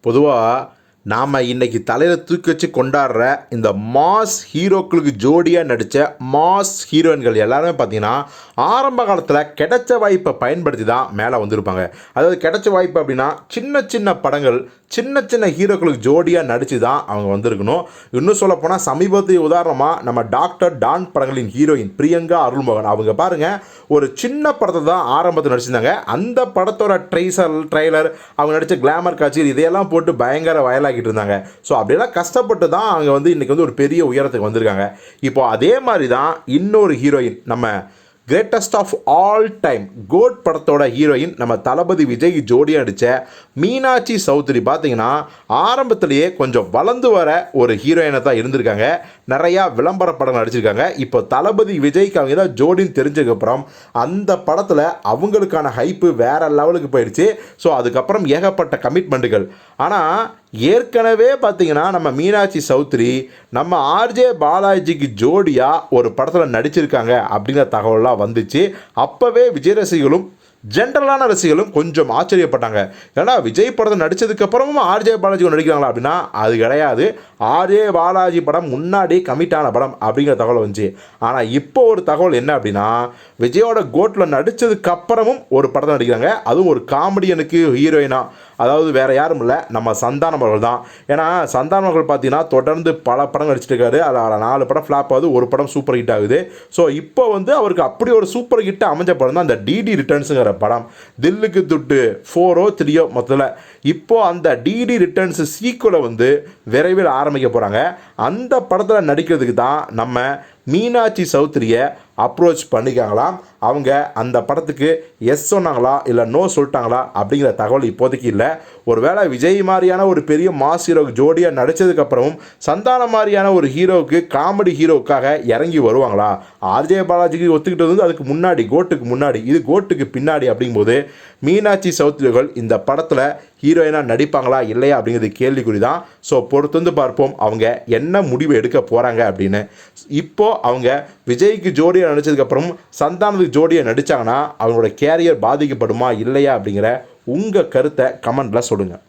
பொதுவாக நாம் இன்னைக்கு தலையில் தூக்கி வச்சு கொண்டாடுற இந்த மாஸ் ஹீரோக்களுக்கு ஜோடியாக நடித்த மாஸ் ஹீரோயின்கள் எல்லாருமே பார்த்தீங்கன்னா ஆரம்ப காலத்தில் கிடைச்ச வாய்ப்பை பயன்படுத்தி தான் மேலே வந்திருப்பாங்க. அதாவது கிடைச்ச வாய்ப்பு அப்படின்னா சின்ன சின்ன படங்கள் சின்ன சின்ன ஹீரோக்களுக்கு ஜோடியாக நடித்து தான் அவங்க வந்திருக்கணும். இன்னும் சொல்லப்போனால் சமீபத்திய உதாரணமாக நம்ம டாக்டர் டான் படங்களின் ஹீரோயின் பிரியங்கா அருள்மோகன். அவங்க பாருங்கள் ஒரு சின்ன படத்தை தான் ஆரம்பத்தில் நடிச்சிருந்தாங்க. அந்த படத்தோட ட்ரைசர் ட்ரெய்லர் அவங்க நடித்த கிளாமர் காட்சிகள் இதையெல்லாம் போட்டு பயங்கர வயலாக ஆக்கிட்டு இருந்தாங்க. ஸோ அப்படியெல்லாம் கஷ்டப்பட்டு தான் அங்கே வந்து இன்றைக்கி வந்து ஒரு பெரிய உயரத்துக்கு வந்திருக்காங்க. இப்போ அதே மாதிரி தான் இன்னொரு ஹீரோயின் நம்ம greatest of all time GOAT படத்தோட ஹீரோயின் நம்ம தளபதி விஜய் ஜோடியாக அடித்த மீனாட்சி சௌத்ரி. பார்த்தீங்கன்னா ஆரம்பத்திலேயே கொஞ்சம் வளர்ந்து வர ஒரு ஹீரோயினை தான் இருந்திருக்காங்க. நிறையா விளம்பர படம் நடிச்சிருக்காங்க. இப்போ தளபதி விஜய்க்கு அவங்க தான் ஜோடின்னு தெரிஞ்சதுக்கப்புறம் அந்த படத்தில் அவங்களுக்கான ஹைப்பு வேறு லெவலுக்கு போயிடுச்சு. ஸோ அதுக்கப்புறம் ஏகப்பட்ட கமிட்மெண்ட்டுகள் ஆனால் ஏற்கனவே பார்த்தீங்கன்னா நம்ம மீனாட்சி சௌத்ரி நம்ம ஆர்ஜே பாலாஜிக்கு ஜோடியாக ஒரு படத்தில் நடிச்சிருக்காங்க அப்படிங்கிற தகவல்லாம் வந்துச்சு. அப்போவே விஜய் ரசிகளும் ஜென்ரலான ரசிகர்களும் கொஞ்சம் ஆச்சரியப்பட்டாங்க. ஏன்னா விஜய் படத்தை நடித்ததுக்கப்புறமும் ஆர்ஜே பாலாஜி ஒன்று நடிக்கிறாங்களா அப்படின்னா அது கிடையாது. ஆர்ஜே பாலாஜி படம் முன்னாடி கமிட்டான படம் அப்படிங்கிற தகவல் வந்துச்சு. ஆனால் இப்போ ஒரு தகவல் என்ன அப்படின்னா விஜயோட கோட்டில் நடித்ததுக்கப்புறமும் ஒரு படத்தை நடிக்கிறாங்க. அதுவும் ஒரு காமெடியனுக்கு ஹீரோயினா அதாவது வேறு யாரும் இல்லை. நம்ம சந்தானம் அவர்கள் தான். ஏன்னா சந்தானம் அவர்கள் பார்த்தீங்கன்னா தொடர்ந்து பல படம் நடிச்சிட்டு இருக்காரு. அதில் நாலு படம் ஃப்ளாப் ஆகுது ஒரு படம் சூப்பர் ஹிட் ஆகுது. ஸோ இப்போ வந்து அவருக்கு அப்படி ஒரு சூப்பர் ஹிட் அமைஞ்ச படம் தான் அந்த டிடி ரிட்டர்ன்ஸுங்கிற படம். தில்லுக்கு துட்டு ஃபோரோ த்ரீயோ மொத்தத்தில். இப்போ அந்த டிடி ரிட்டர்ன்ஸ் சீக்குவலை வந்து விரைவில் ஆரம்பிக்க போகிறாங்க அந்த படத்தில் நடிக்கிறதுக்கு தான் நம்ம மீனாட்சி சௌத்ரியை அப்ரோச் பண்ணிக்காங்களாம் அவங்க அந்த படத்துக்கு எஸ் சொன்னாங்களா இல்லை நோ சொல்லிட்டாங்களா அப்படிங்கிற தகவல் இப்போதைக்கு இல்லை. ஒருவேளை விஜய் மாதிரியான ஒரு பெரிய மாஸ் ஹீரோக்கு ஜோடியாக நடித்ததுக்கப்புறமும் சந்தானம் மாதிரியான ஒரு ஹீரோவுக்கு காமெடி ஹீரோவுக்காக இறங்கி வருவாங்களா? ஆர்ஜே பாலாஜிக்கு ஒத்துக்கிட்டது வந்து அதுக்கு முன்னாடி கோட்டுக்கு முன்னாடி இது கோட்டுக்கு பின்னாடி அப்படிங்கும்போது மீனாட்சி சௌத்ரிகள் இந்த படத்தில் ஹீரோயினாக நடிப்பாங்களா இல்லையா அப்படிங்கிறது கேள்விக்குறி தான் ஸோ பொறுத்து வந்து பார்ப்போம் அவங்க என்ன முடிவு எடுக்க போகிறாங்க அப்படின்னு. இப்போது அவங்க விஜய்க்கு ஜோடியாக நடித்ததுக்கப்புறம் சந்தானத்துக்கு ஜோடியாக நடித்தாங்கன்னா அவங்களோட கேரியர் பாதிக்கப்படுமா இல்லையா அப்படிங்கிற உங்கள் கருத்தை கமெண்ட்டில் சொல்லுங்கள்